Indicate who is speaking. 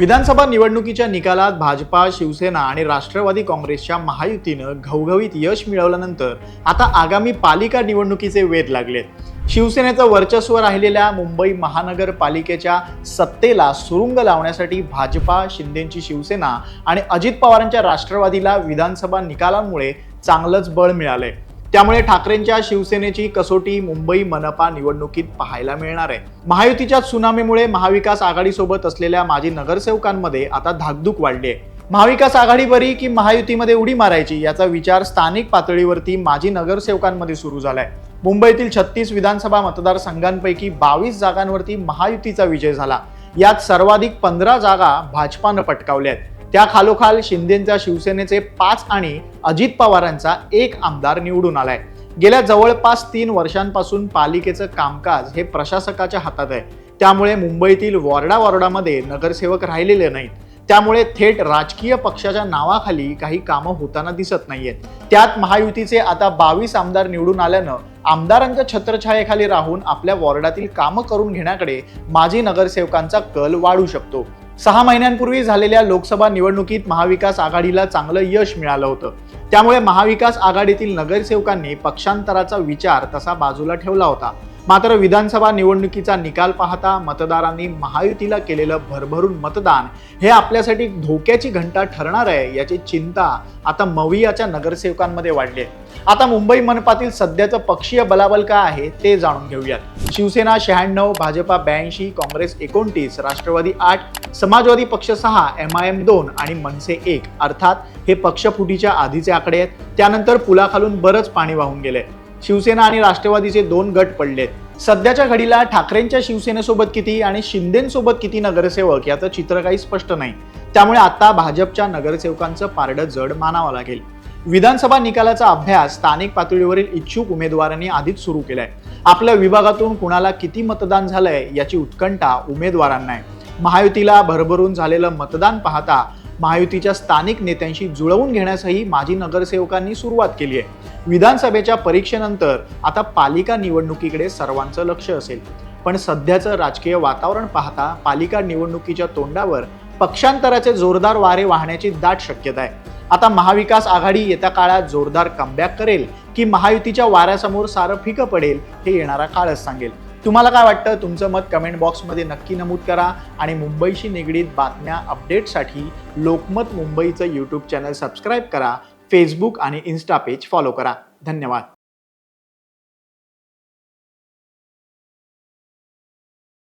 Speaker 1: विधानसभा निवडणुकीच्या निकालात भाजपा शिवसेना आणि राष्ट्रवादी काँग्रेसच्या महायुतीनं घवघवीत यश मिळवल्यानंतर आता आगामी पालिका निवडणुकीचे वेध लागलेत. शिवसेनेचं वर्चस्व राहिलेल्या मुंबई महानगरपालिकेच्या सत्तेला सुरुंग लावण्यासाठी भाजपा शिंदेची शिवसेना आणि अजित पवारांच्या राष्ट्रवादीला विधानसभा निकालांमुळे चांगलंच बळ मिळालंय. त्यामुळे ठाकरेंच्या शिवसेनेची कसोटी मुंबई मनपा निवडणुकीत पाहायला मिळणार आहे. महायुतीच्या सुनामीमुळे महाविकास आघाडीसोबत असलेल्या माजी नगरसेवकांमध्ये आता धाकधूक वाढली आहे महाविकास आघाडी बरी की महायुतीमध्ये उडी मारायची याचा विचार स्थानिक पातळीवरती माजी नगरसेवकांमध्ये सुरू झालाय. मुंबईतील छत्तीस विधानसभा मतदारसंघांपैकी बावीस जागांवरती महायुतीचा विजय झाला. यात सर्वाधिक पंधरा जागा भाजपानं पटकावल्या आहेत त्या खालोखाल शिंदेंच्या शिवसेनेचे पाच आणि अजित पवारांचा एक आमदार निवडून आलाय. गेल्या जवळपास तीन वर्षांपासून पालिकेचं कामकाज हे प्रशासकाच्या हातात आहे. त्यामुळे मुंबईतील वॉर्डा वॉर्डामध्ये नगरसेवक राहिलेले नाहीत. त्यामुळे थेट राजकीय पक्षाच्या नावाखाली काही कामं होताना दिसत नाहीयेत. त्यात महायुतीचे आता बावीस आमदार निवडून आल्यानं आमदारांच्या छत्रछायेखाली राहून आपल्या वॉर्डातील कामं करून घेण्याकडे माजी नगरसेवकांचा कल वाढू शकतो. सहा महिन्यांपूर्वी झालेल्या लोकसभा निवडणुकीत महाविकास आघाडीला चांगलं यश मिळालं होतं. त्यामुळे महाविकास आघाडीतील नगरसेवकांनी पक्षांतराचा विचार तसा बाजूला ठेवला होता. मात्र विधानसभा निवडणुकीचा निकाल पाहता मतदारांनी महायुतीला केलेलं भरभरून मतदान हे आपल्यासाठी धोक्याची घंटा ठरणार आहे याची चिंता आता मवियाच्या नगरसेवकांमध्ये वाढली आहे. आता मुंबई मनपातील सध्याचं पक्षीय बलाबल काय आहे ते जाणून घेऊयात. शिवसेना शहाण्णव भाजपा ब्याऐंशी काँग्रेस एकोणतीस राष्ट्रवादी आठ समाजवादी पक्ष सहा एम आय एम दोन आणि मनसे एक. अर्थात हे पक्षफुटीच्या आधीचे आकडे आहेत. त्यानंतर पुलाखालून बरंच पाणी वाहून गेले शिवसेना आणि राष्ट्रवादीचे दोन गट पडलेत. सध्याच्या घडीला ठाकरेंच्या शिवसेनेसोबत किती आणि शिंदेसोबत किती नगरसेवक याचं चित्र काही स्पष्ट नाही. त्यामुळे आता भाजपच्या नगरसेवकांचं पारडं जड मानावं लागेल. विधानसभा निकालाचा अभ्यास स्थानिक पातळीवरील इच्छुक उमेदवारांनी आधीच सुरू केलाय. आपल्या विभागातून कुणाला किती मतदान झालंय याची उत्कंठा उमेदवारांना आहे. महायुतीला भरभरून झालेलं मतदान पाहता महायुतीच्या स्थानिक नेत्यांशी जुळवून घेण्यासही माजी नगरसेवकांनी सुरुवात केली आहे. विधानसभेच्या परीक्षेनंतर आता पालिका निवडणुकीकडे सर्वांचं लक्ष असेल. पण सध्याचं राजकीय वातावरण पाहता पालिका निवडणुकीच्या तोंडावर पक्षांतराचे जोरदार वारे वाहण्याची दाट शक्यता आहे. आता महाविकास आघाडी येत्या काळात जोरदार कमबॅक करेल की महायुतीच्या वाऱ्यासमोर सारं फिकं पडेल हे येणारा काळच सांगेल. तुम्हाला काय वाटतं? तुमचं मत कमेंट बॉक्समध्ये नक्की नमूद करा आणि मुंबईशी निगडीत बातम्या अपडेटसाठी लोकमत मुंबईचं यूट्यूब चॅनल सबस्क्राईब करा फेसबुक आणि इन्स्टा पेज फॉलो करा. धन्यवाद.